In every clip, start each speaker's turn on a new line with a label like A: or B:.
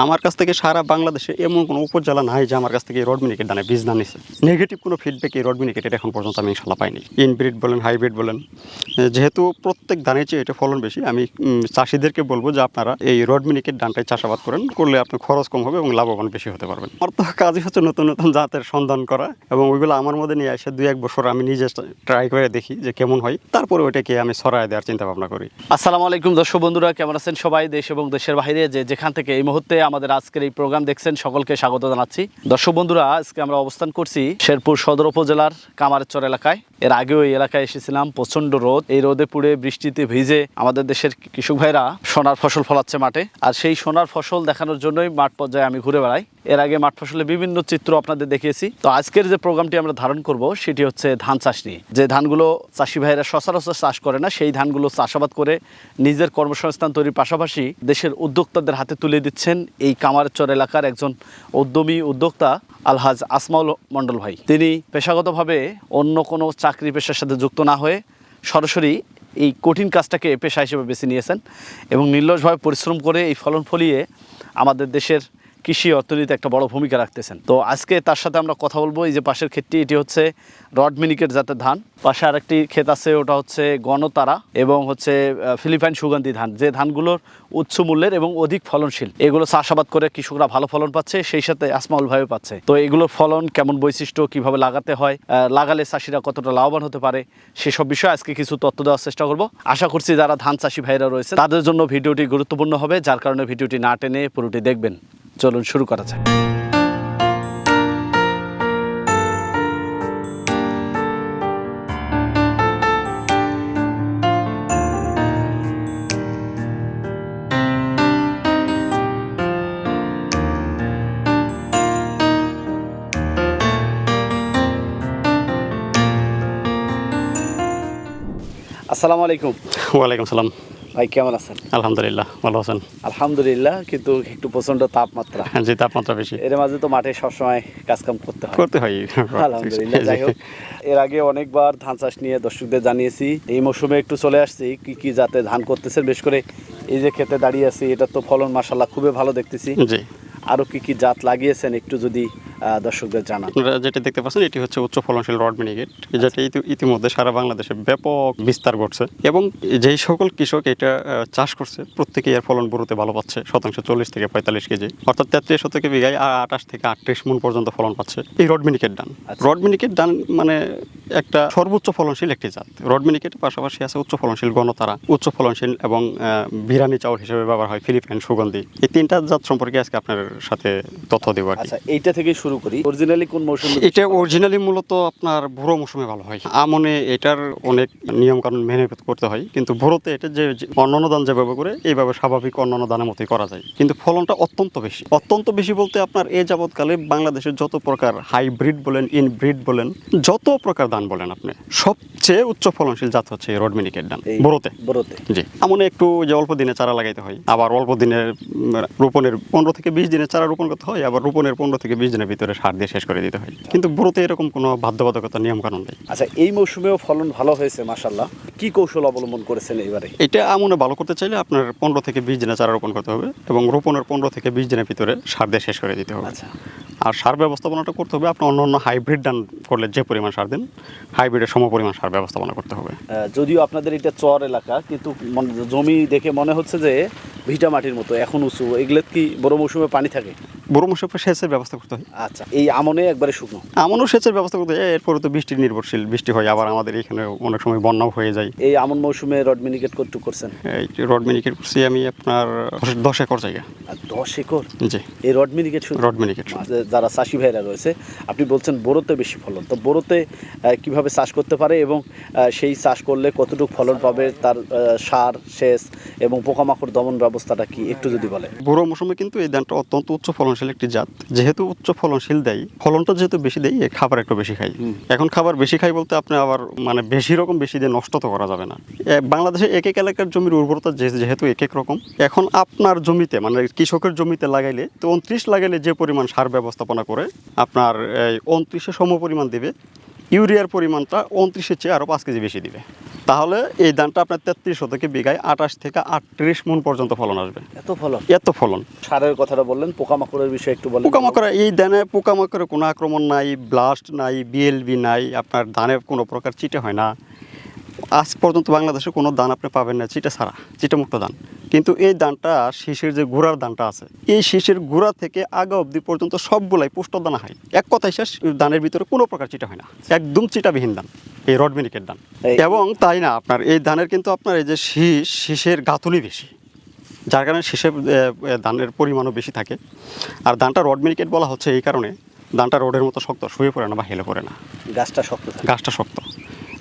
A: আমার কাছ থেকে সারা বাংলাদেশে এমন কোনো উপজেলা নাই যে আমার কাছ থেকে এই রড মিনিকেট দানে বীজ না নিছে। নেগেটিভ কোনো ফিডব্যাক এই রড মিনিকেটের এখন পর্যন্ত আমি ইনশাল্লাহ পাইনি। ইনব্রিড বলেন হাইব্রিড বলেন যেহেতু প্রত্যেক ধানের চেয়ে এটা ফলন বেশি, আমি চাষিদেরকে বলব যে আপনারা এই রড মিনিকেট ধানটাই চাষাবাদ করেন, করলে আপনার খরচ কম হবে এবং লাভবান বেশি হতে পারবেন। আমার তো কাজই হচ্ছে নতুন নতুন জাতের সন্ধান করা এবং ওইগুলো আমার মধ্যে নিয়ে এসে দুই এক বছর আমি নিজে ট্রাই করে দেখি যে কেমন হয়। তারপরে ওইটাকে আমি সরাই দেওয়ার চিন্তা ভাবনা করি।
B: আসসালামু আলাইকুম দর্শক বন্ধুরা, কেমন আছেন সবাই দেশ এবং দেশের বাইরে যে যেখান থেকে এই মুহূর্তে আমাদের আজকের এই প্রোগ্রাম দেখছেন, সকলকে স্বাগত জানাচ্ছি। দর্শক বন্ধুরা, আজকে আমরা অবস্থান করছি শেরপুর সদর উপজেলার কামারচর এলাকায়। এর আগেও এই এলাকায় এসেছিলাম প্রচণ্ড রোদ। এই রোদে পুড়ে বৃষ্টিতে ভিজে আমাদের দেশের কৃষক ভাইরা সোনার ফসল ফলাচ্ছে মাঠে। আর সেই সোনার ফসল দেখানোর জন্যই মাঠ পর্যায়ে আমি ঘুরে বেড়াই। এর আগে মাঠ ফসলের বিভিন্ন চিত্র আপনাদের দেখিয়েছি। তো আজকের যে প্রোগ্রামটি আমরা ধারণ করব, সেটি হচ্ছে ধান চাষ নিয়ে। যে ধানগুলো চাষি ভাইরা সচরাচর চাষ করে না, সেই ধানগুলো চাষাবাদ করে নিজের কর্মসংস্থান তৈরির পাশাপাশি দেশের উদ্যোক্তাদের হাতে তুলে দিচ্ছেন এই কামারচর এলাকার একজন উদ্যমী উদ্যোক্তা আলহাজ আসমাউল মণ্ডল ভাই। তিনি পেশাগতভাবে অন্য কোনো চাকরি পেশার সাথে যুক্ত না হয়ে সরাসরি এই কঠিন কাজটাকে পেশা হিসেবে বেছে নিয়েছেন এবং নির্লসভাবে পরিশ্রম করে এই ফলন ফলিয়ে আমাদের দেশের কৃষি অর্থনীতিতে একটা বড় ভূমিকা রাখতেছেন। তো আজকে তার সাথে আমরা কথা বলব, এই যে পাশের ক্ষেতটি, এটি হচ্ছে রড মিনিকেট জাতের ধান। পাশে আরেকটি ক্ষেত আছে, ওটা হচ্ছে গণতারা এবং হচ্ছে ফিলিপাইন সুগন্ধি ধান। যে ধানগুলোর উচ্চ মূল্যের এবং অধিক ফলনশীল, এগুলো চাষাবাদ করে কৃষকরা ভালো ফলন পাচ্ছে, সেই সাথে আসমাউল ভাবে পাচ্ছে। তো এগুলোর ফলন কেমন বৈশিষ্ট্য, কীভাবে লাগাতে হয় লাগালে চাষিরা কতটা লাভবান হতে পারে, সেসব বিষয়ে আজকে কিছু তথ্য দেওয়ার চেষ্টা করব। আশা করছি যারা ধান চাষি ভাইরা রয়েছে তাদের জন্য ভিডিওটি গুরুত্বপূর্ণ হবে, যার কারণে ভিডিওটি না টেনে পুরোটি দেখবেন। চলুন শুরু করা যাক। আসসালামু আলাইকুম।
A: ওয়ালাইকুম সালাম।
B: ভাই কেমন আছেন?
A: আলহামদুলিল্লাহ ভালো আছেন?
B: আলহামদুলিল্লাহ কিন্তু একটু প্রচণ্ড তাপমাত্রা।
A: যে তাপমাত্রা বেশি।
B: এর মাঝে তো মাঠে সবসময় কাজকাম করতে হয়।
A: করতে হয়।
B: আলহামদুলিল্লাহ যাই হোক। এর আগে অনেকবার ধান চাষ নিয়ে দর্শকদের জানিয়েছি এই মৌসুমে একটু চলে আসছি কি কি জাতে ধান করতেছেন? বেশ করে এই যে খেতে দাঁড়িয়ে আছি এটা তো ফলন মাসাল্লাহ খুবই ভালো দেখতেছি।
A: জি।
B: আরও কি কি জাত লাগিয়েছেন? একটু যদি দর্শকদের জানান।
A: আপনারা যেটা দেখতে পাচ্ছেন এটি হচ্ছে উচ্চ ফলনশীল রড মিনিকেট যেটা ইতিমধ্যে সারা বাংলাদেশে ব্যাপক বিস্তার ঘটছে এবং যেই সকল কৃষক এটা চাষ করছে প্রত্যেকে এর ফলন বড়তে ভালো পাচ্ছে শতাংশ চল্লিশ থেকে পঁয়তাল্লিশ কেজি অর্থাৎ তেত্রিশ শতকে বিঘায় আঠাশ থেকে আটত্রিশ মন পর্যন্ত ফলন পাচ্ছে এই রড মিনিকেট ডান
B: আচ্ছা।
A: রড মিনিকেট ডান মানে একটা সর্বোচ্চ ফলনশীল একটি জাত। রড মিনিকেটের পাশাপাশি আছে উচ্চ ফলনশীল গণতারা উচ্চ ফলনশীল এবং বিরানি চাউল হিসেবে ব্যবহার হয় ফিলিপাইন সুগন্ধি। এই তিনটা জাত সম্পর্কে আজকে আপনার সাথে তথ্য দেবো
B: আচ্ছা এইটা থেকে শুরু করি। অরিজিনালি কোন মৌসুমে
A: এটা অরিজিনালি মূলত আপনার ভোরো মৌসুমে ভালো হয়। আমনে এটার অনেক নিয়ম কানুন মেনে করতে হয়। কিন্তু ভোরোতে এটা যে অন্যান্য ধান যেভাবে করে এইভাবে স্বাভাবিক অন্যান্য দানের মতোই করা যায়। কিন্তু ফলনটা অত্যন্ত বেশি। অত্যন্ত বেশি বলতে আপনার এ যাবৎকালে বাংলাদেশের যত প্রকার হাইব্রিড বলেন ইনব্রিড বলেন যত প্রকার ধান বলেন আপনি সবচেয়ে উচ্চ ফলনশীল জাত হচ্ছে রড মিনিকেট ধান ভোরোতে।
B: বড়তে
A: জি। আমনে একটু যে অল্প দিনে চারা লাগাইতে হয়। আবার অল্প দিনের রোপণের পনেরো থেকে বিশ দিনে চারা রোপণ করতে হয় আবার রোপণের পনেরো থেকে বিশ দিনের ভিতরে সার দিয়ে শেষ করে দিতে হয়। কিন্তু বুড়োতে এরকম কোনো বাধ্যবাধকতা নিয়ম কানুন নেই।
B: আচ্ছা এই মৌসুমেও ফলন ভালো হয়েছে মাসাল্লাহ কি কৌশল অবলম্বন করেছেন এবারে?
A: এটা আমনে ভালো করতে চাইলে আপনার পনেরো থেকে বিশ দিনে চারা রোপণ করতে হবে এবং রোপণের পনেরো থেকে বিশ দিনের ভিতরে সার দিয়ে শেষ করে দিতে হবে।
B: আচ্ছা।
A: আর সার ব্যবস্থাপনাটা করতে হবে আপনার অন্য অন্য হাইব্রিড ডান করলে যে পরিমাণ সার দেন হাইব্রিডের সম পরিমাণ সার ব্যবস্থাপনা করতে হবে।
B: যদিও আপনাদের এটা চর এলাকা কিন্তু জমি দেখে মনে হচ্ছে যে ভিটা মাটির মতো এখন উঁচু। এগুলো কি বড় মৌসুমে পানি থাকে?
A: বড় মশে সেচের ব্যবস্থা করতে হয়।
B: আচ্ছা এই আমনে একবারে শুকনো?
A: এমনও সেচের ব্যবস্থা করতে হয় এরপরে তো বৃষ্টি নির্ভরশীল বৃষ্টি হয় আবার আমাদের এখানে অনেক সময় বন্যাও হয়ে যায়।
B: এই আমন মৌসুমে রড মিনিকেট করতে করছেন?
A: এই রড মিনিকেট করছি আমি আপনার দশ- একর জায়গা।
B: দশ একর?
A: জি।
B: এই রড মিনিকেট
A: রড মিনিকেট
B: যারা চাষি ভাইরা রয়েছে আপনি বলছেন বোরোতে বেশি ফলন। তো বোরোতে কীভাবে চাষ করতে পারে এবং সেই চাষ করলে কতটুকু ফলন পাবে তার সার সেচ এবং পোকামাকড় দমন ব্যবস্থাটা কি? একটু যদি বলে
A: বুড়ো মৌসুমে কিন্তু এই ধানটা অত্যন্ত উচ্চ ফলনশীল একটি জাত। যেহেতু উচ্চ ফলনশীল দেয় ফলনটা যেহেতু বেশি দেয় খাবার একটু বেশি খাই এখন খাবার বেশি খাই বলতে আপনি আবার মানে বেশি রকম বেশি দিয়ে নষ্ট তো করা যাবে না। বাংলাদেশে এক এক এলাকার জমির উর্বরতা যেহেতু এক এক রকম এখন আপনার জমিতে মানে কৃষকের জমিতে লাগাইলে তো উনত্রিশ লাগাইলে যে পরিমাণ সার ব্যবস্থাপনা করে আপনার এই উনত্রিশে সম পরিমাণ দিবে ইউরিয়ার পরিমাণটা উনত্রিশের চেয়ে আরও পাঁচ কেজি বেশি দিবে। তাহলে এই ধানটা আপনার তেত্রিশ শতকে বিঘায় আঠাশ থেকে আটত্রিশ মন পর্যন্ত ফলন আসবে।
B: এত ফলন?
A: এত ফলন।
B: সারের কথাটা বললেন পোকামাকড়ের বিষয়ে একটু বলেন।
A: পোকামাকড় এই ধানে পোকামাকড়ের কোনো আক্রমণ নাই ব্লাস্ট নাই বিএলবি নাই আপনার ধানের কোনো প্রকার চিটে হয় না। আজ পর্যন্ত বাংলাদেশে কোনো দান আপনি পাবেন না চিটা ছাড়া চিটে মুক্ত ধান। কিন্তু এই ধানটা শীষের যে গুড়ার দানটা আছে এই শীষের গুড়া থেকে আগা অবধি পর্যন্ত সবগুলাই পুষ্ট দানা হয়। এক কথায় শেষ দানের ভিতরে কোনো প্রকার চিটা হয় না। একদম চিটাবিহীন দান এই রডমিনিকের
B: এই-
A: এবং তাই না আপনার এই ধানের কিন্তু আপনার এই যে শীষ শীষের গাঁথুনি বেশি। যার কারণে শেষে ধানের পরিমাণও বেশি থাকে। আর ধানটা রড মিনিকেট বলা হচ্ছে এই কারণে ধানটা রোডের মতো শক্ত শুয়ে পড়ে না বা হেলে পড়ে না।
B: গাছটা শক্ত
A: গাছটা শক্ত।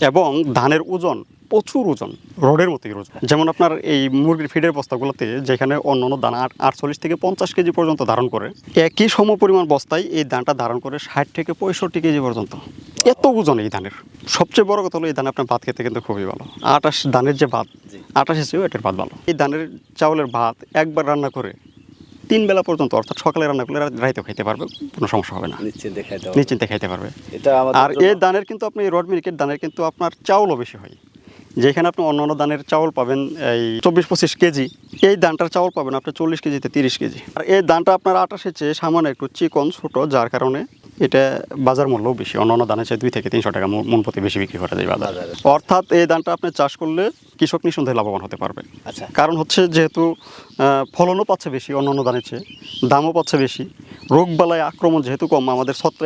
A: এবং ধানের ওজন প্রচুর ওজন রোডের মতোই ওজন। যেমন আপনার এই মুরগির ফিডের বস্তাগুলোতে যেখানে অন্য অন্য দানা আট- আটচল্লিশ থেকে পঞ্চাশ কেজি পর্যন্ত ধারণ করে একই সম পরিমাণ বস্তায় এই ধানটা ধারণ করে ষাট থেকে পঁয়ষট্টি কেজি পর্যন্ত। এত ওজন এই ধানের। সবচেয়ে বড় কথা হলো এই ধান আপনার ভাত খেতে কিন্তু খুবই ভালো। আটাশ ধানের যে ভাত। আটাশের চেয়েও এটার ভাত ভালো। এই ধানের চাউলের ভাত একবার রান্না করে তিন বেলা পর্যন্ত অর্থাৎ সকালে রান্না করলে রাইতে রাইতেও খেতে পারবে কোনো সমস্যা হবে না।
B: নিশ্চিন্তে খাইতে
A: নিশ্চিন্তে খাইতে পারবে।
B: এটা
A: আর এই দানের কিন্তু আপনি রড মিনিকেট দানের কিন্তু আপনার চাউলও বেশি হয়। যেখানে আপনি অন্য অন্য দানের চাউল পাবেন এই চব্বিশ পঁচিশ কেজি এই দানটার চাউল পাবেন আপনি চল্লিশ কেজিতে তিরিশ কেজি। আর এই দানটা আপনার আটাশের চেয়ে সামান্য একটু চিকন ছোটো যার কারণে এটা বাজার মূল্যও বেশি। অন্য অন্য দানের চেয়ে দুই থেকে তিনশো টাকা মূল প্রতি বেশি বিক্রি করা যায়
B: বাজারে।
A: অর্থাৎ এই দানটা আপনি চাষ করলে কৃষক নিঃসন্দেহে লাভবান হতে পারবে।
B: আচ্ছা।
A: কারণ হচ্ছে যেহেতু ফলনও পাচ্ছে বেশি অন্য অন্য ধানের চেয়ে দামও পাচ্ছে বেশি। রোগবালাই আক্রমণ যেহেতু কম আমাদের ছত্র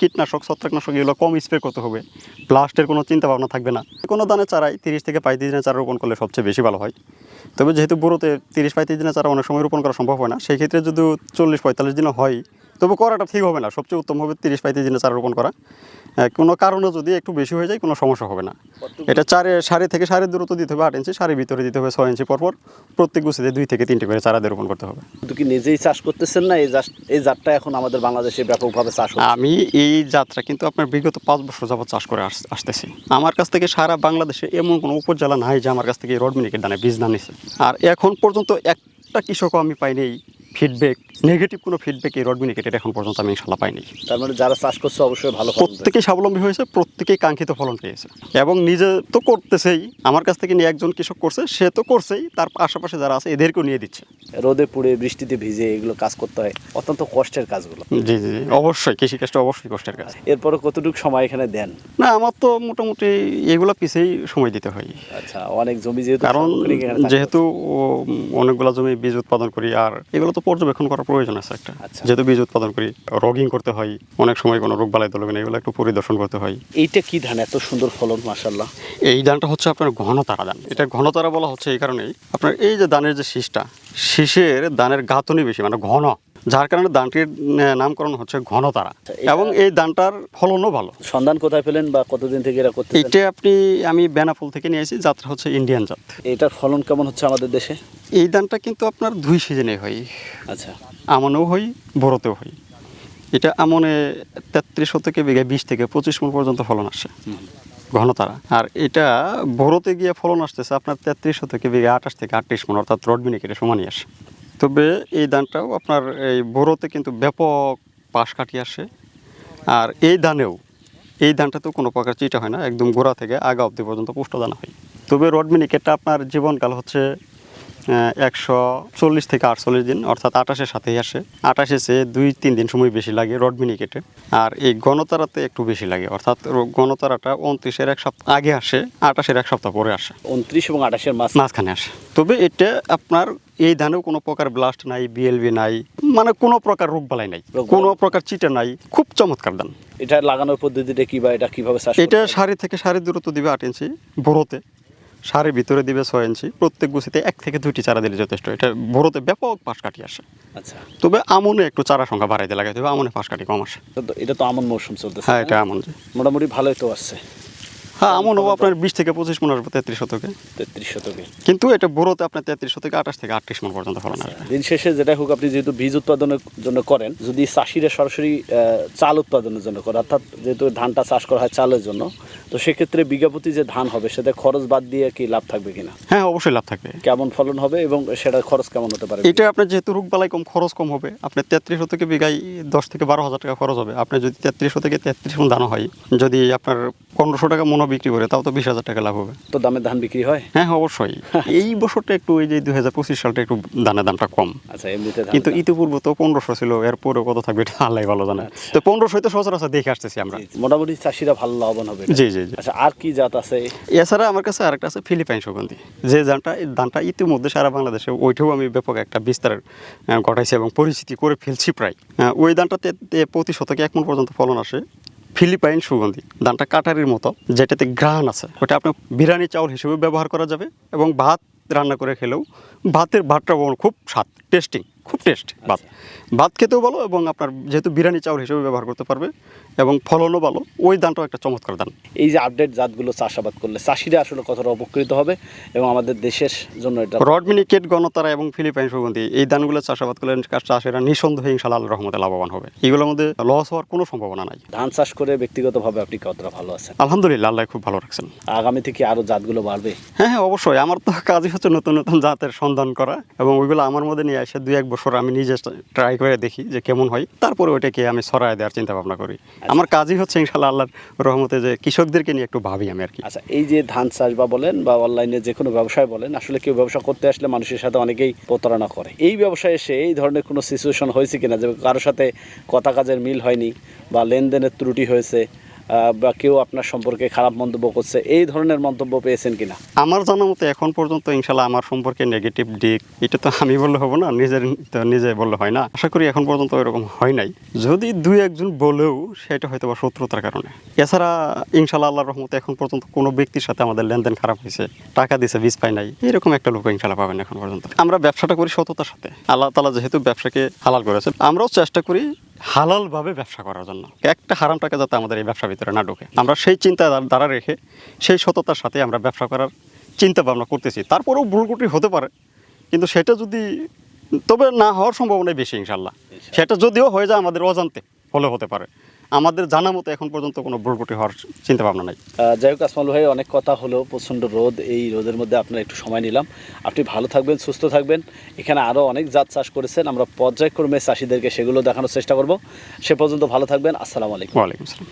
A: কীটনাশক ছত্রাকনাশক এগুলো কম স্প্রে করতে হবে। ব্লাস্টের কোনো চিন্তা ভাবনা থাকবে না। কোনো দানে চারাই তিরিশ থেকে পঁয়ত্রিশ দিনের চারা রোপণ করলে সবচেয়ে বেশি ভালো হয়। তবে যেহেতু বুড়োতে তিরিশ পঁয়ত্রিশ দিনের চারা অনেক সময় রোপণ করা সম্ভব হয় না সেই ক্ষেত্রে যদি চল্লিশ পঁয়তাল্লিশ দিনও হয় তবে করাটা ঠিক হবে না। সবচেয়ে উত্তম হবে তিরিশ পঁয়ত্রিশ দিনের চারা রোপণ করা। কোনো কারণে যদি একটু বেশি হয়ে যায় কোনো সমস্যা হবে না। এটা চারে সাড়ে থেকে সাড়ে দূরত্ব দিতে হবে আট ইঞ্চি সাড়ে ভিতরে দিতে হবে ছয় ইঞ্চি পরপর। প্রত্যেক গুছিতে দুই থেকে তিনটে করে চারা রোপণ করতে হবে।
B: কিন্তু কি নিজেই চাষ করতেছেন না? এই এই জাতটা এখন আমাদের বাংলাদেশে ব্যাপকভাবে চাষ
A: আমি এই যাত্রা কিন্তু আপনার বিগত পাঁচ বছর যাবত চাষ করে আস- আসতেছি। আমার কাছ থেকে সারা বাংলাদেশে এমন কোনো উপজেলা নাই যে আমার কাছ থেকে রড মিনিকের দানে বীজ না নিছে। আর এখন পর্যন্ত একটা কৃষকও আমি পাইনি ফিডব্যাক নেগেটিভ কোনো ফিডব্যাক এই রড মিনিকেটের এখন পর্যন্ত আমি ইনশাল্লাহ পাইনি।
B: তার মানে যারা চাষ করছে অবশ্যই ভালো
A: প্রত্যেকেই স্বাবলম্বী হয়েছে প্রত্যেকেই কাঙ্ক্ষিত ফলন পেয়েছে। এবং নিজে তো করতেছেই আমার কাছ থেকে নিয়ে একজন কৃষক করছে সে তো করছেই তার আশেপাশে যারা আছে এদেরকেও নিয়ে দিচ্ছে।
B: রোদে পুড়ে বৃষ্টিতে ভিজে এগুলো কাজ করতে হয় অত্যন্ত কষ্টের কাজগুলো।
A: জি জি অবশ্যই কৃষিকাজটা অবশ্যই কষ্টের কাজ।
B: এরপরে কতটুকু সময় এখানে দেন?
A: না আমার তো মোটামুটি এগুলো পিছেই সময় দিতে হয়।
B: আচ্ছা অনেক জমি যেহেতু
A: কারণ যেহেতু অনেকগুলো জমি বীজ উৎপাদন করি আর এগুলো তো পর্যবেক্ষণ করার প্রয়োজন আছে একটা।
B: আচ্ছা।
A: যেহেতু বীজ উৎপাদন করি রগিং করতে হয় অনেক সময় কোনো রোগ বালাই দলবে না এগুলো একটু পরিদর্শন করতে হয়।
B: এইটা কি ধান? এত সুন্দর ফলন মাসাল্লাহ
A: এই ধানটা হচ্ছে আপনার ঘনতারা ধান। এটা ঘনতারা বলা হচ্ছে এই কারণেই। আপনার এই যে ধানের যে শীষটা শীষের ধানের গাঁথনি বেশি মানে ঘন। যার কারণে ধানটির নামকরণ হচ্ছে ঘনতারা।
B: আচ্ছা,
A: এবং এই ধানটার ফলনও ভালো।
B: সন্ধান কোথায় পেলেন বা কতদিন থেকে এরা করতে
A: এইটা আপনি আমি বেনাফুল থেকে নিয়ে এসেছি যাত্রা হচ্ছে ইন্ডিয়ান জাত।
B: এটার ফলন কেমন হচ্ছে আমাদের দেশে?
A: এই ধানটা কিন্তু আপনার দুই সিজনে হয়।
B: আচ্ছা।
A: আমনেও হই বড়তেও হই এটা আমনে তেত্রিশ শতকে বিঘায় বিশ থেকে পঁচিশ মন পর্যন্ত ফলন আসে। ঘনতারা। আর এটা বড়তে গিয়ে ফলন আসতেছে আপনার তেত্রিশ শতকে বিঘা আঠাশ থেকে আটত্রিশ মন অর্থাৎ রড মিনিকেটে সমানই আসে। তবে এই ধানটাও আপনার এই বোরোতে কিন্তু ব্যাপক পাশ কাটি আসে। আর এই ধানেও, এই ধানটা তো কোনো প্রকার চিটা হয় না, একদম গোড়া থেকে আগা অবধি পর্যন্ত পুষ্ট দানা হয়। তবে রড মিনিকেটটা আপনার জীবনকাল হচ্ছে একশো চল্লিশ থেকে আটচল্লিশ দিন অর্থাৎ আটাশের সাথেই আসে। আটাশে চেয়ে দুই তিন দিন সময় বেশি লাগে রড মিনিকেটে আর এই গণতারাতে একটু বেশি লাগে অর্থাৎ গণতারাটা উনত্রিশের এক সপ্তাহ আগে আসে আটাশের এক সপ্তাহ পরে আসে।
B: উনত্রিশ এবং আঠাশের মাস
A: মাঝখানে আসে। তবে এটা আপনার এই ধানেও কোনো প্রকার ব্লাস্ট নাই বিএলবি নাই মানে কোনো প্রকার রোগবালাই নাই।
B: রোগবালাই।
A: কোনো প্রকার চিটা নাই খুব চমৎকার ধান।
B: এটা লাগানোর পদ্ধতিটা কি বা এটা কীভাবে
A: এটা? সারি থেকে সারি দূরত্ব দিবে আট ইঞ্চি বড়োতে। সারির ভিতরে দিবে ছয় ইঞ্চি প্রত্যেক গুছিতে এক থেকে দুইটি চারা দিলে যথেষ্ট। এটা ভোরতে ব্যাপক পাশ কাটি আসে।
B: আচ্ছা।
A: তবে আমনে একটু চারা সংখ্যা বাড়াইতে লাগাইতে হবে আমনে পাশ কাটি কম আসে।
B: এটা তো- আমন মৌসুম চলতেছে
A: হ্যাঁ এটা আমন। যে
B: মোটামুটি ভালোই তো আসছে।
A: হ্যাঁ আমন হব আপনার বিশ থেকে পঁচিশ মন আসবে তেত্রিশ শতকে।
B: তেত্রিশ শতকে।
A: কিন্তু এটা বড়োতে আপনার তেত্রিশ শতকে আঠাশ থেকে আটত্রিশ মন পর্যন্ত ফলন আসবে
B: দিন শেষে যেটা হোক আপনি যেহেতু বীজ উৎপাদনের জন্য করেন যদি চাষিরা সরাসরি চাল উৎপাদনের জন্য করে অর্থাৎ যেহেতু ধানটা চাষ করা হয় চালের জন্য তো সেক্ষেত্রে বিঘাপতি যে ধান হবে সেটা খরচ বাদ দিয়ে কি লাভ থাকবে কিনা?
A: হ্যাঁ অবশ্যই লাভ থাকবে।
B: কেমন ফলন হবে এবং সেটা খরচ কেমন হতে পারে?
A: এটা আপনার যেহেতু রোগবালাই কম খরচ কম হবে আপনার তেত্রিশ শতকে বিঘায় দশ থেকে বারো হাজার টাকা খরচ হবে। আপনি যদি তেত্রিশ শতকে তেত্রিশ মন দানা হয় যদি আপনার পনেরোশো টাকা মনো বিক্রি করে তাও তো বিশ হাজার টাকা লাভ হবে।
B: তো দামে ধান বিক্রি হয়?
A: হ্যাঁ অবশ্যই। এই বছরটা একটু ওই যে দুই হাজার পঁচিশ সালটা একটু দানের দামটা কম।
B: আচ্ছা এমনিতে
A: কিন্তু ইতিপূর্বে তো পনেরোশো ছিল এরপরে কত থাকবে এটা আল্লাহ ভালো জানে। তো পনেরোশোই তো সচরাচর দেখে আসতেছি আমরা।
B: মোটামুটি চাষিরা ভালো লাভবান হবে।
A: জি জি জি।
B: আচ্ছা আর কি জাত আছে?
A: এছাড়া আমার কাছে আরেকটা আছে ফিলিপাইন সুগন্ধি। যে ধানটা ধানটা ইতিমধ্যে সারা বাংলাদেশে ওইটাও আমি ব্যাপক একটা বিস্তার ঘটাইছি এবং পরিচিতি করে ফেলছি প্রায়। ওই ধানটাতে তে প্রতি শতকে এক মন পর্যন্ত ফলন আসে। ফিলিপাইন সুগন্ধি, দানটা কাটারির মতো, যেটাতে গ্রাহান আছে। ওটা আপনার বিরিয়ানি চাউল হিসেবে ব্যবহার করা যাবে এবং ভাত রান্না করে খেলেও ভাতের ভাতটা খুব স্বাদ টেস্টিং খুব টেস্ট ভাত। ভাত খেতেও ভালো এবং আপনার যেহেতু বিরিয়ানি চাউল হিসেবে ব্যবহার করতে পারবে এবং ফলনও ভালো ওই ধানটাও একটা চমৎকার ধান
B: এই যে আপডেট জাতগুলো চাষাবাদ করলে চাষিরা আসলে কতটা উপকৃত হবে এবং আমাদের দেশের জন্য এটা
A: রডমিনিকেট গণতারা এবং ফিলিপাইন সুগন্ধি এই ধানগুলো চাষাবাদ করলে চাষিরা নিঃসন্দেহে ইনশাল্লাহ আল্লাহর রহমতে লাভবান হবে। এগুলোর মধ্যে লস হওয়ার কোনো সম্ভাবনা নাই।
B: ধান চাষ করে ব্যক্তিগতভাবে আপনি কতটা ভালো আছেন?
A: আলহামদুলিল্লাহ আল্লাহ খুব ভালো রাখছেন।
B: আগামী থেকে আরও জাতগুলো বাড়বে?
A: হ্যাঁ হ্যাঁ অবশ্যই। আমার তো কাজই হচ্ছে নতুন নতুন জাতের সন্ধান করা এবং ওইগুলো আমার মধ্যে নিয়ে এসে দুই এক বছর আমি নিজে ট্রাই করে দেখি যে কেমন হয়। তারপরে ওইটাকে আমি সরাই দেওয়ার চিন্তা ভাবনা করি। আমার কাজই হচ্ছে ইনশাল্লাহ আল্লাহর রহমতে যে কৃষকদেরকে নিয়ে একটু ভাবি আমি আর কি।
B: আচ্ছা এই যে ধান চাষ বা বলেন বা অনলাইনে যে কোনো ব্যবসায় বলেন আসলে কেউ ব্যবসা করতে আসলে মানুষের সাথে অনেকেই প্রতারণা করে। এই ব্যবসায় এসে এই ধরনের কোনো সিচুয়েশন হয়েছে কিনা? যে কারোর সাথে কথা কাজের মিল হয়নি বা লেনদেনের ত্রুটি হয়েছে বা কেউ আপনার সম্পর্কে খারাপ মন্তব্য করছে, এই ধরনের মন্তব্য পেয়েছেন কিনা?
A: আমার জানা মতো এখন পর্যন্ত ইনশাল্লাহ আমার সম্পর্কে নেগেটিভ দিক, এটা তো আমি বললে হব না, নিজের নিজে বললে হয় না। আশা করি এখন পর্যন্ত এরকম হয় নাই। যদি দুই একজন বলেও, সেটা হয়তো বা শত্রুতার কারণে। এছাড়া ইনশাল্লাহ আল্লাহর রহমতে এখন পর্যন্ত কোনো ব্যক্তির সাথে আমাদের লেনদেন খারাপ হয়েছে, টাকা দিছে, বীজ পাই নাই, এরকম একটা লোক ইনশাল্লাহ পাবেন এখন পর্যন্ত। আমরা ব্যবসাটা করি সততার সাথে। আল্লাহ তালা যেহেতু ব্যবসাকে হালাল করেছে আমরাও চেষ্টা করি হালালভাবে ব্যবসা করার জন্য। একটা হারাম টাকা যাতে আমাদের এই ব্যবসার ভিতরে না ঢোকে। আমরা সেই চিন্তা দ্বারা রেখে সেই সততার সাথে আমরা ব্যবসা করার চিন্তা ভাবনা করতেছি। তারপরেও ভুলকুটি হতে পারে। কিন্তু সেটা যদি তবে না হওয়ার সম্ভাবনাই বেশি ইনশাল্লাহ সেটা যদিও হয়ে যায় আমাদের অজান্তে হলে হতে পারে। আমাদের জানা মতো এখন পর্যন্ত কোনো ভুলপুটি হওয়ার চিন্তা ভাবনা নাই
B: যাই হোক আসমাল ভাই অনেক কথা হলো প্রচণ্ড রোদ এই রোদের মধ্যে আপনার একটু সময় নিলাম। আপনি ভালো থাকবেন সুস্থ থাকবেন। এখানে আরও অনেক জাত চাষ করেছেন আমরা পর্যায়ক্রমে চাষিদেরকে সেগুলো দেখানোর চেষ্টা করব। সে পর্যন্ত ভালো থাকবেন আসসালামু আলাইকুম।
A: ওয়ালাইকুম আসসালাম।